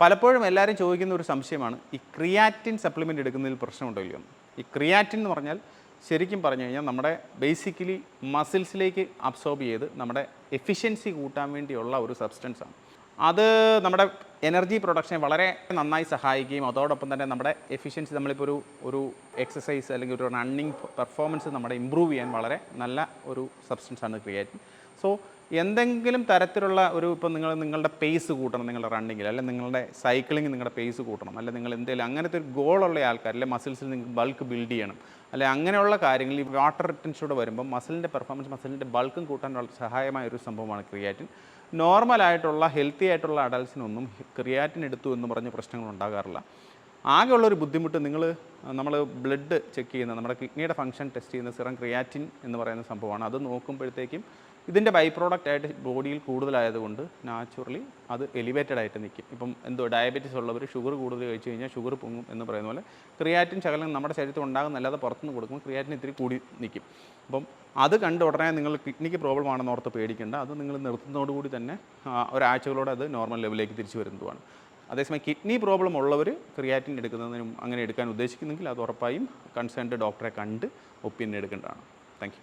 പലപ്പോഴും എല്ലാവരും ചോദിക്കുന്ന ഒരു സംശയമാണ് ഈ ക്രിയാറ്റിൻ സപ്ലിമെന്റ് എടുക്കുന്നതിൽ പ്രശ്നമുണ്ടോ ഇല്ലയോ? ഈ ക്രിയാറ്റിൻ എന്ന് പറഞ്ഞാൽ ശരിക്കും പറഞ്ഞു കഴിഞ്ഞാൽ നമ്മുടെ ബേസിക്കലി മസിൽസിലേക്ക് അബ്സോർബ് ചെയ്ത് നമ്മുടെ എഫിഷ്യൻസി കൂട്ടാൻ വേണ്ടിയുള്ള ഒരു സബ്സ്റ്റൻസ് ആണ്. അത് നമ്മുടെ എനർജി പ്രൊഡക്ഷനെ വളരെ നന്നായി സഹായിക്കുകയും അതോടൊപ്പം തന്നെ നമ്മുടെ എഫിഷ്യൻസി നമ്മളിപ്പോൾ ഒരു ഒരു എക്സസൈസ് അല്ലെങ്കിൽ ഒരു റണ്ണിങ് പെർഫോമൻസ് നമ്മുടെ ഇമ്പ്രൂവ് ചെയ്യാൻ വളരെ നല്ല ഒരു സബ്സ്റ്റൻസ് ആണ് ക്രിയാറ്റിൻ സോ എന്തെങ്കിലും തരത്തിലുള്ള ഒരു ഇപ്പോൾ നിങ്ങൾ നിങ്ങളുടെ പേസ് കൂട്ടണം നിങ്ങളുടെ റണ്ണിങ്ങിൽ അല്ലെങ്കിൽ നിങ്ങളുടെ സൈക്ലിംഗ് നിങ്ങളുടെ പേസ് കൂട്ടണം അല്ലെങ്കിൽ നിങ്ങൾ എന്തെങ്കിലും അങ്ങനത്തെ ഒരു ഗോളുള്ള ആൾക്കാർ അല്ലെങ്കിൽ മസിൽസിൽ നിങ്ങൾക്ക് ബൾക്ക് ബിൽഡ് ചെയ്യണം അല്ലെങ്കിൽ അങ്ങനെയുള്ള കാര്യങ്ങളിൽ ഈ വാട്ടർ റിട്ടൻസിലൂടെ വരുമ്പോൾ മസിലിന്റെ പെർഫോമൻസ് മസിലിന്റെ ബൾക്കും കൂട്ടാൻ വളരെ സഹായമായ ഒരു സംഭവമാണ് ക്രിയാറ്റിൻ നോർമലായിട്ടുള്ള ഹെൽത്തി ആയിട്ടുള്ള അഡൽസിനൊന്നും ക്രിയാറ്റിൻ എടുത്തു എന്ന് പറഞ്ഞ് പ്രശ്നങ്ങൾ ഉണ്ടാകാറില്ല. ആകെയുള്ളൊരു ബുദ്ധിമുട്ട് നിങ്ങൾ നമ്മൾ ബ്ലഡ് ചെക്ക് ചെയ്യുന്ന നമ്മുടെ കിഡ്നിയുടെ ഫങ്ഷൻ ടെസ്റ്റ് ചെയ്യുന്ന സിറം ക്രിയാറ്റിൻ എന്ന് പറയുന്ന സംഭവമാണ്. അത് നോക്കുമ്പോഴത്തേക്കും ഇതിന്റെ ബൈ പ്രോഡക്റ്റ് ആയിട്ട് ബോഡിയിൽ കൂടുതലായതുകൊണ്ട് നാച്ചുറലി അത് എലിവേറ്റഡ് ആയിട്ട് നിൽക്കും ഇപ്പം എന്തോ ഡയബറ്റീസ് ഉള്ളവർ ഷുഗർ കൂടുതൽ കഴിച്ചു കഴിഞ്ഞാൽ ഷുഗർ പൊങ്ങും എന്ന് പറയുന്ന പോലെ ക്രിയാറ്റിൻ ശകലം നമ്മുടെ ശരീരത്തിൽ ഉണ്ടാകുന്നല്ലാതെ പുറത്തുനിന്ന് കൊടുക്കുമ്പോൾ ക്രിയാറ്റിൻ ഇത്തിരി കൂടി നിൽക്കും അപ്പം അത് കണ്ട് ഉടനെ നിങ്ങൾ കിഡ്നിക്ക് പ്രോബ്ലം ആണെന്ന് ഓർത്ത് പേടിക്കേണ്ട. അത് നിങ്ങൾ നിർത്തുന്നതോടുകൂടി തന്നെ ഒരാഴ്ചകളോടെ അത് നോർമൽ ലെവലിലേക്ക് തിരിച്ചു വരുന്നതുമാണ്. അതേസമയം കിഡ്നി പ്രോബ്ലം ഉള്ളവർ ക്രിയാറ്റിൻ എടുക്കുന്നതിനും അങ്ങനെ എടുക്കാൻ ഉദ്ദേശിക്കുന്നെങ്കിൽ അത് ഉറപ്പായും കൺസേൺഡ് ഡോക്ടറെ കണ്ട് ഒപ്പീനിയൻ എടുക്കേണ്ടതാണ്. താങ്ക്